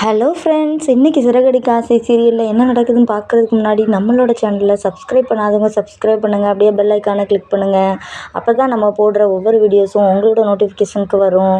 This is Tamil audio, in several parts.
ஹலோ ஃப்ரெண்ட்ஸ் இன்றைக்கி சிறகடிக்க ஆசை சீரியலில் என்ன நடக்குதுன்னு பார்க்குறதுக்கு முன்னாடி நம்மளோட சேனலில் சப்ஸ்கிரைப் பண்ணாதவங்க சப்ஸ்கிரைப் பண்ணுங்கள் அப்படியே பெல் ஐக்கானை கிளிக் பண்ணுங்கள் அப்போ தான் நம்ம போடுற ஒவ்வொரு வீடியோஸும் உங்களோட நோட்டிஃபிகேஷனுக்கு வரும்.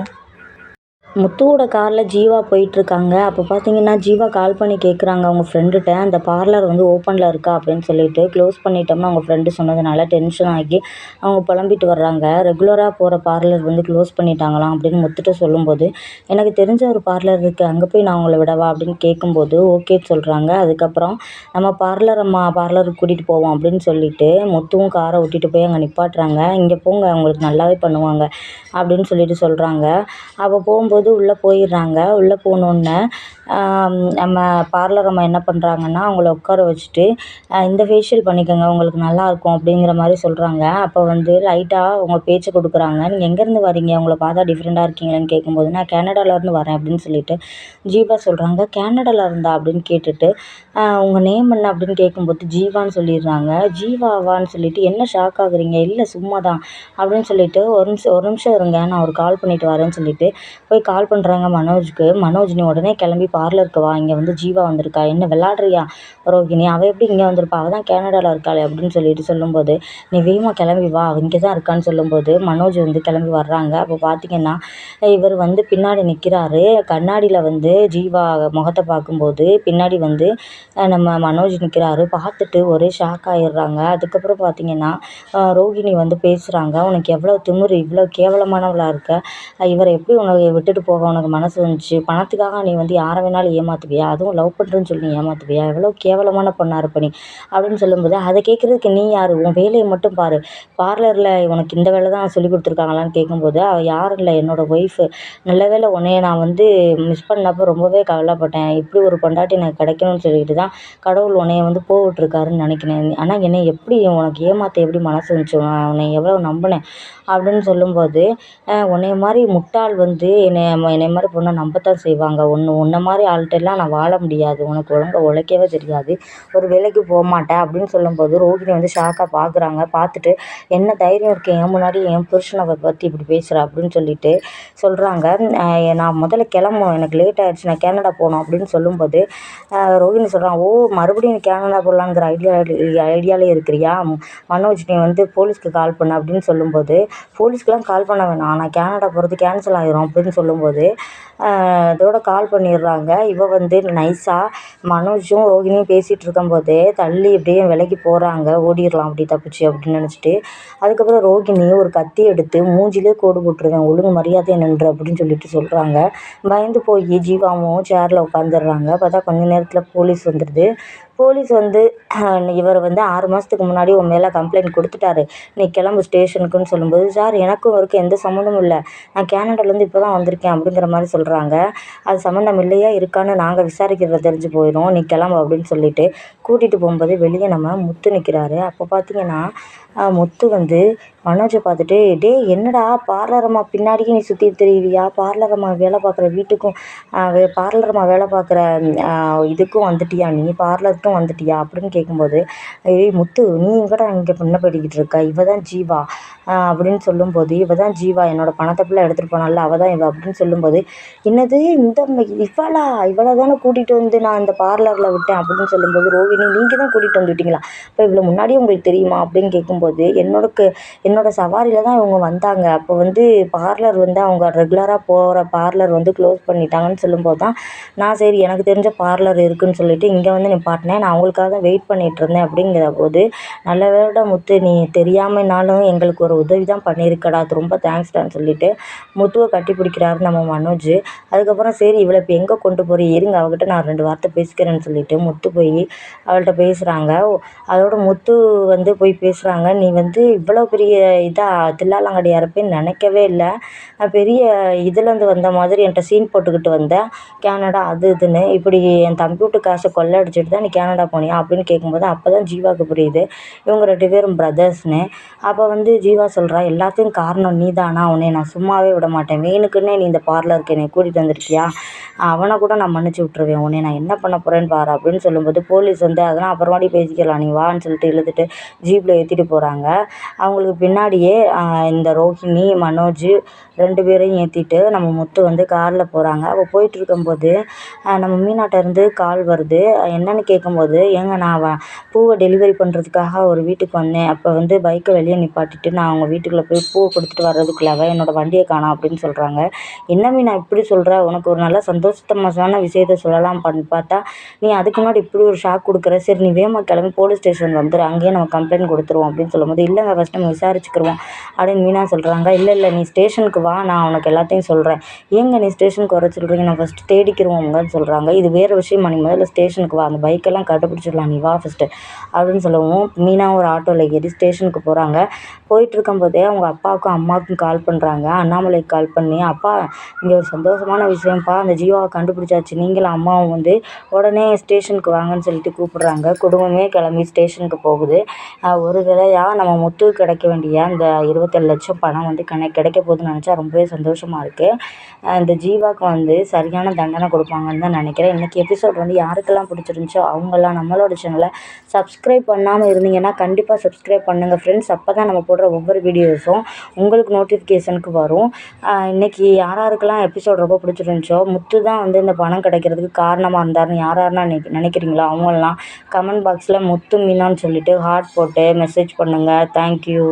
முத்துவோட காரில் ஜீவா போயிட்டுருக்காங்க. அப்போ பார்த்தீங்கன்னா ஜீவா கால் பண்ணி கேட்குறாங்க அவங்க ஃப்ரெண்டுகிட்ட அந்த பார்லர் வந்து ஓப்பனில் இருக்கா? அப்படின்னு சொல்லிட்டு க்ளோஸ் பண்ணிட்டோம்னு அவங்க ஃப்ரெண்டு சொன்னதுனால டென்ஷன் ஆகி அவங்க புலம்பிட்டு வர்றாங்க. ரெகுலராக போகிற பார்லர் வந்து க்ளோஸ் பண்ணிட்டாங்களாம்? அப்படின்னு முத்துட்டு சொல்லும்போது எனக்கு தெரிஞ்ச ஒரு பார்லர் இருக்குது அங்கே போய் நான் உங்களை விடவா? அப்படின்னு கேட்கும்போது ஓகே சொல்கிறாங்க அதுக்கப்புறம் நம்ம பார்லர் அம்மா பார்லருக்கு கூட்டிகிட்டு போவோம். அப்படின்னு சொல்லிட்டு முத்துவும் காரை விட்டுட்டு போய் அங்கே நிப்பாட்டுறாங்க. இங்கே போங்க. அவங்களுக்கு நல்லாவே பண்ணுவாங்க. அப்படின்னு சொல்லிட்டு சொல்கிறாங்க அப்போ போகும்போது உள்ளே போயிடுறாங்க. உள்ளே போனோடனே நம்ம பார்லர் அம்மா என்ன பண்ணுறாங்கன்னா அவங்கள உட்கார வச்சுட்டு இந்த ஃபேஷியல் பண்ணிக்கோங்க உங்களுக்கு நல்லாயிருக்கும் அப்படிங்கிற மாதிரி சொல்கிறாங்க அப்போ வந்து லைட்டாக அவங்க பேச்சு கொடுக்குறாங்க. நீங்கள் எங்கேருந்து வரீங்க உங்களை பார்த்தா டிஃப்ரெண்ட்டாக இருக்கீங்களேன்னு கேட்கும்போது நான் கேனடாவிலேருந்து வரேன் அப்படின்னு சொல்லிட்டு ஜீவா சொல்கிறாங்க கேனடாவில் இருந்தா? அப்படின்னு கேட்டுட்டு உங்கள் நேம் என்ன? அப்படின்னு கேட்கும்போது ஜீவான்னு சொல்லிடுறாங்க. ஜீவாவான்னு சொல்லிட்டு என்ன ஷாக் ஆகுறீங்க? இல்லை சும்மா தான் அப்படின்னு சொல்லிட்டு ஒரு நிமிஷம் ஒரு நிமிஷம் இருங்க நான் ஒரு கால் பண்ணிவிட்டு வரேன்னு சொல்லிட்டு போய் கால் பண்ணுறாங்க மனோஜுக்கு. மனோஜ் நீ உடனே கிளம்பி பார்லருக்கு வா இங்கே வந்து ஜீவா வந்திருக்கா. என்ன விளாட்றியா ரோகிணி அவள் எப்படி இங்கே வந்திருப்பா? அவள் தான் கேனடாவில் இருக்காளே அப்படின்னு சொல்லிட்டு சொல்லும்போது நீ வேகமாக கிளம்பி வா. அவள் இங்கே தான் இருக்கான்னு சொல்லும்போது மனோஜ் வந்து கிளம்பி வர்றாங்க. அப்போ பார்த்தீங்கன்னா இவர் வந்து பின்னாடி நிற்கிறாரு கண்ணாடியில் வந்து ஜீவா முகத்தை பார்க்கும்போது பின்னாடி வந்து நம்ம மனோஜ் நிற்கிறாரு பார்த்துட்டு ஒரே ஷாக் ஆகிடுறாங்க அதுக்கப்புறம் பார்த்தீங்கன்னா ரோகிணி வந்து பேசுகிறாங்க உனக்கு எவ்வளோ திமிரு இவ்வளோ கேவலமானவளாக இருக்க. இவரை எப்படி உனக்கு விட்டுட்டு போக உனக்கு மனசு வந்துச்சு? பணத்துக்காக நீ வந்து யாரை வேணாலும் ஏமாற்றுவியா அதுவும் லவ் பண்ணுறேன்னு சொல்லி நீ ஏமாற்றுவியா எவ்வளோ கேவலமான பொண்ணாக இருப்ப நீ? அப்படின்னு சொல்லும்போது அதை கேட்குறதுக்கு நீ யார்? உன் வேலையை மட்டும் பாரு. பார்லரில் உனக்கு இந்த வேலை தான் சொல்லி கொடுத்துருக்காங்களான்னு கேட்கும்போது அவள் யாரும் இல்லை? என்னோடய ஒய்ஃபு நல்ல வேலை உன்னைய நான் வந்து மிஸ் பண்ணப்போ ரொம்பவே கவலைப்பட்டேன். இப்படி ஒரு பொண்டாட்டி எனக்கு கிடைக்கணும்னு சொல்லிட்டு தான் கடவுள் உன்னைய வந்து போகவிட்ருக்காருன்னு நினைக்கிறேன். ஆனால் என்னை எப்படி உனக்கு ஏமாற்ற எப்படி மனசு வந்துச்சு உன்னை எவ்வளோ நம்பினேன்? அப்படின்னு சொல்லும்போது உன்னைய மாதிரி முட்டாள் வந்து என்னை என்னை மாதிரி பொண்ணை நம்பத்தான் செய்வாங்க. ஒன்று உன்னை மாதிரி ஆள்கிட்டலாம் நான் வாழ முடியாது. உனக்கு ஒழுங்கா உழைக்கவே தெரியாது. ஒரு வேலைக்கு போக மாட்டேன் அப்படின்னு சொல்லும்போது ரோகிணி வந்து ஷாக்காக பார்க்குறாங்க பார்த்துட்டு என்ன தைரியம் இருக்குது என் முன்னாடி என் புருஷனை பற்றி இப்படி பேசுகிற அப்படின்னு சொல்லிட்டு சொல்கிறாங்க நான் முதல்ல கிளம்பணும். எனக்கு லேட் ஆகிடுச்சு நான் கேனடா போகணும். அப்படின்னு சொல்லும்போது ரோகிணி சொல்கிறான் ஓ மறுபடியும் கேனடா போடலாங்கிற ஐடியா ஐடியாலே இருக்கிறியா? மனோஜ் நீ வந்து போலீஸ்க்கு கால் பண்ண. அப்படின்னு சொல்லும்போது போலீஸ்க்குலாம் கால் பண்ண வேணாம். நான் கேனடா போகிறது கேன்சல் ஆகிரும் அப்படின்னு சொல்லும்போது இதோட கால் பண்ணிடுறாங்க. இவள் வந்து நைஸாக மனோஜும் ரோகிணியும் பேசிகிட்டு இருக்கும்போதே தள்ளி இப்படியே விலகி போகிறாங்க ஓடிடலாம் அப்படி தப்பிச்சு அப்படின்னு நினச்சிட்டு அதுக்கப்புறம் ரோகிணி ஒரு கத்தி எடுத்து மூஞ்சிலே கோடு போட்டுருவேன் ஒழுங்கு மரியாதை நின்று அப்படின்னு சொல்லிட்டு சொல்கிறாங்க பயந்து போய் ஜீவாவும் சேரில் உட்காந்துடுறாங்க பார்த்தா கொஞ்ச நேரத்தில் போலீஸ் வந்துடுது. போலீஸ் வந்து இவர் வந்து ஆறு மாதத்துக்கு முன்னாடி உன் மேலே கம்ப்ளைண்ட் கொடுத்துட்டாரு. நீ கிளம்பு ஸ்டேஷனுக்குன்னு சொல்லும்போது சார் எனக்கும் இவருக்கும் எந்த சம்மந்தமும் இல்லை. நான் கேனடாலேருந்து இப்போ தான் வந்திருக்கேன் அப்படிங்கிற மாதிரி சொல்கிறாங்க அது சம்மந்தம் இல்லையா? இருக்கான்னு நாங்கள் விசாரிக்கிறத தெரிஞ்சு போயிடும் நீ கிளம்பு அப்படின்னு சொல்லிட்டு கூட்டிகிட்டு போகும்போது வெளியே நம்ம முத்து நிற்கிறாரு அப்போ பார்த்தீங்கன்னா முத்து வந்து மனோஜை பார்த்துட்டு டேய் என்னடா பார்லர் அம்மா பின்னாடியே நீ சுற்றி தெரியுவியா? பார்லர் அம்மா வேலை பார்க்குற வீட்டுக்கும் பார்லர் அம்மா வேலை பார்க்குற இதுக்கும் வந்துட்டியா? நீ பார்லருக்கும் வந்துட்டியா? அப்படின்னு கேட்கும்போது ஏய் முத்து நீ எங்கடா இங்கே என்ன படிக்கிட்டு இருக்க? இவ தான் ஜீவா. அப்படின்னு சொல்லும்போது இவ தான் ஜீவா என்னோடய பணத்தை பிள்ளை எடுத்துகிட்டு போனால அவள் தான் இவ. அப்படின்னு சொல்லும்போது என்னது இந்த இவளா? இவளை தானே கூட்டிகிட்டு வந்து நான் இந்த பார்லரில் விட்டேன். அப்படின்னு சொல்லும்போது ரோகிணி நீங்கள் தான் கூட்டிகிட்டு வந்துவிட்டீங்களா இப்போ இவ்வளோ முன்னாடியே உங்களுக்கு தெரியுமா? அப்படின்னு கேட்கும்போது என்னோடக்கு என்னோடய சவாரியில் தான் இவங்க வந்தாங்க. அப்போ வந்து பார்லர் வந்து அவங்க ரெகுலராக போகிற பார்லர் வந்து க்ளோஸ் பண்ணிட்டாங்கன்னு சொல்லும்போது தான் நான் சரி எனக்கு தெரிஞ்ச பார்லர் இருக்குதுன்னு சொல்லிட்டு இங்கே வந்து நிப்பாட்டினேன். நான் அவங்களுக்காக தான் வெயிட் பண்ணிகிட்ருந்தேன் அப்படிங்கிற போது நல்ல வேட முத்து நீ தெரியாமனாலும் எங்களுக்கு ஒரு உதவி தான் பண்ணியிருக்கடா. அது ரொம்ப தேங்க்ஸ்டான்னு சொல்லிட்டு முத்துவை கட்டி பிடிக்கிறாரு நம்ம மனோஜ். அதுக்கப்புறம் சரி இவளை இப்போ எங்கே கொண்டு போகிறீ இருங்க அவகிட்ட நான் ரெண்டு வார்த்தை பேசிக்கிறேன்னு சொல்லிட்டு முத்து போய் அவள்கிட்ட பேசுகிறாங்க அதோட முத்து வந்து போய் பேசுகிறாங்க நீ வந்து இவ்வளோ பெரிய இதாக தில்லாலங்கடி அறுப்பேன்னு நினைக்கவே இல்லை. பெரிய இதுலேருந்து வந்த மாதிரி என்கிட்ட சீன் போட்டுக்கிட்டு வந்த. கேனடா அது இதுன்னு. இப்படி என் தம்பி வீட்டு காசை கொள்ளை அடிச்சுட்டு தான் நீ கேனடா போனியா? அப்படின்னு கேட்கும்போது அப்போ தான் ஜீவாவுக்கு புரியுது. இவங்க ரெண்டு பேரும் பிரதர்ஸ்னு அப்போ வந்து ஜீவா சொல்கிறா எல்லாத்தையும் காரணம் நீ தானா உன்னை நான் சும்மாவே விட மாட்டேன். வேணுக்குன்னே நீ இந்த பார்லருக்கு என்னை கூட்டிகிட்டு வந்திருக்கியா? அவனை கூட நான் மன்னிச்சு விட்ருவேன் உன்னை நான் என்ன பண்ண போகிறேன்னு பாரு. அப்படின்னு சொல்லும்போது போலீஸ் வந்து அதெல்லாம் அப்புறமாட்டி பேசிக்கலாம். நீ வான்னு சொல்லிட்டு இழுத்துட்டு ஜீப்பில் ஏற்றிட்டு போகிறாங்க அவங்களுக்கு பின்னாடியே இந்த ரோஹிணி மனோஜ் ரெண்டு பேரையும் ஏற்றிட்டு நம்ம முத்து வந்து காரில் போகிறாங்க அவள் போயிட்டு இருக்கும்போது நம்ம மீனாட்டிருந்து கால் வருது. என்னன்னு கேட்கும்போது ஏங்க நான் வ பூவை டெலிவரி பண்ணுறதுக்காக ஒரு வீட்டுக்கு வந்தேன். அப்போ வந்து பைக்கை வெளியே நிப்பாட்டிட்டு நான் அவங்க வீட்டுக்குள்ளே போய் பூவை கொடுத்துட்டு வர்றதுக்குள்ளாக என்னோடய வண்டியை காணோம் அப்படின்னு சொல்கிறாங்க என்ன மீனா இப்படி சொல்கிற உனக்கு ஒரு நல்ல சந்தோஷத்தமான விஷயத்த சொல்லலாம். பண்ணி பார்த்தா நீ அதுக்கு முன்னாடி இப்படி ஒரு ஷாக் கொடுக்குறேன் சரி நீ வேகமாக கிளம்பி போலீஸ் ஸ்டேஷன் வந்துடு அங்கேயே நம்ம கம்ப்ளைண்ட் கொடுத்துருவோம் அப்படின்னு சொல்லும்போது இல்லைங்க ஃபஸ்ட் நம்ம விசாரிச்சுக்கிருவோம். அப்படின்னு மீனா சொல்கிறாங்க இல்லை இல்லை நீ ஸ்டேஷனுக்கு வா. நான் உனக்கு எல்லாத்தையும் சொல்கிறேன் ஏங்க நீ ஸ்டேஷனுக்கு வர சொல்கிறீங்க நான் ஃபஸ்ட்டு தேடிக்கிருவோங்கன்னு சொல்கிறாங்க இது வேறு விஷயமா. நீ முதல்ல ஸ்டேஷனுக்கு வா. அந்த பைக்கெல்லாம் கண்டுபிடிச்சிடலாம். நீ வா ஃபஸ்ட்டு அப்படின்னு சொல்லவும் மீனா ஒரு ஆட்டோவில் ஏறி ஸ்டேஷனுக்கு போகிறாங்க போயிட்டு இருக்கும்போதே அவங்க அப்பாவுக்கும் அம்மாவுக்கும் கால் பண்ணுறாங்க அண்ணாமலைக்கு கால் பண்ணி அப்பா இங்கே ஒரு சந்தோஷமான விஷயம்ப்பா அந்த ஜீவாவை கண்டுபிடிச்சாச்சு. நீங்களும் அம்மாவும் வந்து உடனே ஸ்டேஷனுக்கு வாங்கன்னு சொல்லிட்டு கூப்பிட்றாங்க. குடும்பமே கிளம்பி ஸ்டேஷனுக்கு போகுது. ஒரு வேளையாக நம்ம முத்துவுக்கு கிடைக்க வேண்டிய அந்த இருபத்தேழு லட்சம் பணம் வந்து கண கிடைக்க போகுதுன்னு நினச்சா ரொம்பவே சந்தோஷமாக இருக்குது இந்த ஜீவாவுக்கு வந்து சரியான தண்டனை கொடுப்பாங்கன்னு தான் நினைக்கிறேன். இன்றைக்கி எபிசோட் வந்து யாருக்கெல்லாம் பிடிச்சிருந்துச்சோ அவங்கெல்லாம் நம்மளோட சேனலை சப்ஸ்கிரைப் பண்ணாமல் இருந்தீங்கன்னா கண்டிப்பாக சப்ஸ்கிரைப் பண்ணுங்கள் ஃப்ரெண்ட்ஸ் அப்போ தான் நம்ம போடுற ஒவ்வொரு வீடியோஸும் உங்களுக்கு நோட்டிஃபிகேஷனுக்கு வரும். இன்றைக்கி யார் யாருக்கெல்லாம் எபிசோட் ரொம்ப பிடிச்சிருந்துச்சோ முத்து தான் வந்து இந்த பணம் கிடைக்கிறதுக்கு காரணமாக இருந்தாருன்னு யார் யாருன்னா நினைக் நினைக்கிறீங்களோ அவங்களாம் கமெண்ட் பாக்ஸில் முத்து மீனான்னு சொல்லிவிட்டு ஹார்ட் போட்டு மெசேஜ் பண்ணுங்கள் தேங்க்யூ